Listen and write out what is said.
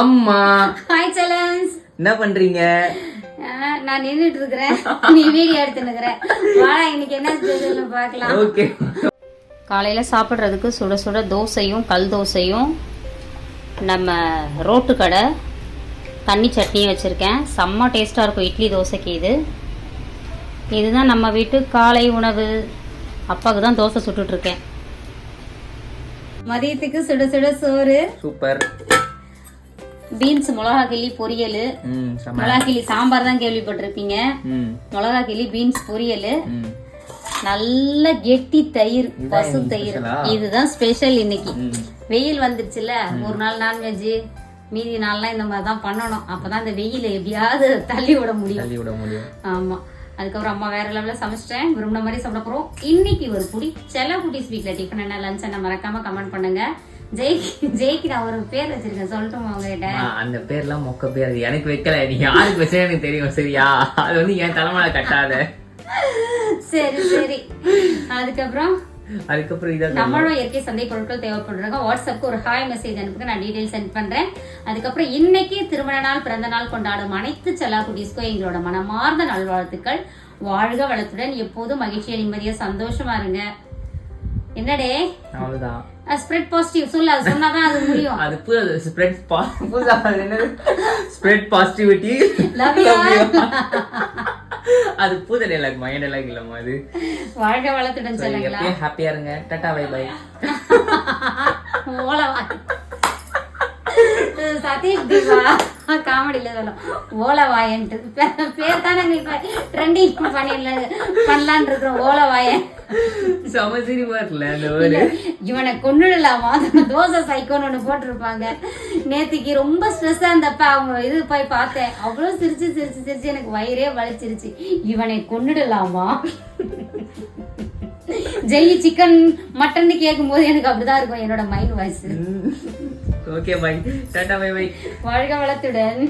அம்மா. Hi Zelensky என்ன பண்றீங்க? நான் நின்றுட்டு இருக்கிறேன் நீ வீடியோ எடுத்துனுக்குற வாடா இன்னைக்கு என்ன ஸ்பெஷல்னு பார்க்கலாம். ஓகே. காலையில் சாப்பிட்றதுக்கு சுட சுட தோசையும் கல் தோசையும் நம்ம ரோட்டு கடை தண்ணி சட்னியும் வச்சுருக்கேன். செம்ம டேஸ்ட்டாக இருக்கும் இட்லி தோசைக்கு இது. இதுதான் நம்ம வீட்டு காலை உணவு. அப்பாவுக்கு தான் தோசை சுட்டுட்ருக்கேன் மதியத்துக்கு சுட சுட சோறு. சூப்பர். பீன்ஸ் மிளகா கிள்ளி பொரியல் மிளகா கிள்ளி சாம்பார் தான் கேள்விப்பட்டிருப்பீங்க. மிளகா கிள்ளி பீன்ஸ் பொரியல். நல்ல கெட்டி தயிர் பசு தயிர்? இதுதான் ஸ்பெஷல் இன்னைக்கு. வெயில் வந்துருச்சுல ஒரு நாள் நான்வெஜ் மீதி நாள்லாம் இந்த மாதிரி தான் பண்ணணும். அப்பதான் இந்த வெயில எப்படியாவது தள்ளி விட முடியும். ஆமா. அதுக்கப்புறம் அம்மா வேற லெவலில் சமைச்சிட்டேன். விரும்பின மாதிரி சாப்பிட போறோம். இன்னைக்கு ஒரு புடி செல்ல குட்டிஸ் வீட்ல டிஃபன் என்ன லஞ்ச் என்ன மறக்காம கமெண்ட் பண்ணுங்க. ஜெய்க்கு ஜெய்க்கு நான் ஒரு பேர் வச்சிருக்கேன் சொல்லட்டுமா உங்ககிட்ட? அந்த பேர்லாம் மொக்க பேர். அது எனக்கு வைக்கல நீ யாருக்கு வச்சா எனக்கு தெரியும் சரியா? அது வந்து என் தலைமையில கட்டாத. சரி சரி. அதுக்கப்புறம்? அதுக்கப்புறம் இதான் நம்மளும் இயற்கை சந்தை பொருட்கள் தேவைப்படுறாங்க வாட்ஸ்அப்க்கு ஒரு ஹாய் மெசேஜ் அனுப்புங்க நான் டீடைல் சென்ட் பண்றேன். அதுக்கப்புறம் இன்னைக்கு திருமண நாள் பிறந்த நாள் கொண்டாடும் அனைத்து செல்லா குட்டீஸ்க்கும் எங்களோட மனமார்ந்த நல்வாழ்த்துக்கள். வாழ்க வளத்துடன். எப்போதும் மகிழ்ச்சியா நிம்மதியா சந்தோஷமா இருங்க. என்னடே? அவ்வளவுதான். ஸ்ப்ரெட் பாசிட்டிவ் சொல்லு அது சொன்னாதான் அது முடியும். அது புது ஸ்ப்ரெட் புதுசா அது என்னது? Spread positivity you. All. அது புது டைலாக் மைய டைலாக் இல்லம்மா அது. வாழ்க வளத்துடன் சொல்லுங்களா? ஹாப்பியா இருங்க. Tata bye bye ஓலவா. சதீஷ் தீபா காமெடியில சொல்லும். ஓலவாயன்ட்டு. பேர் தானே இப்ப ட்ரெண்டிங் பண்ணிடல பண்ணலான் இருக்கிறோம் ஓலவாயன். செம சிரிப்பா இருக்குல்ல அந்த இவனை கொண்டுடலாமா தோசை சைக்கோன்னு ஒன்று போட்டிருப்பாங்க. நேத்திக்கு ரொம்ப ஸ்ட்ரெஸ்ஸாக இருந்தப்ப அவங்க இது போய் பார்த்தேன். அவ்வளோ சிரிச்சு சிரிச்சு சிரிச்சு எனக்கு வயிறே வலிச்சிருச்சு. இவனை கொண்டுடலாமா ஜெய் சிக்கன் மட்டன் கேட்கும்போது எனக்கு அப்படிதான் இருக்கும். என்னோட மைண்ட் வாய்ஸ் ஓகே பை டாடா பை பை வாழ்க வளத்துடன்.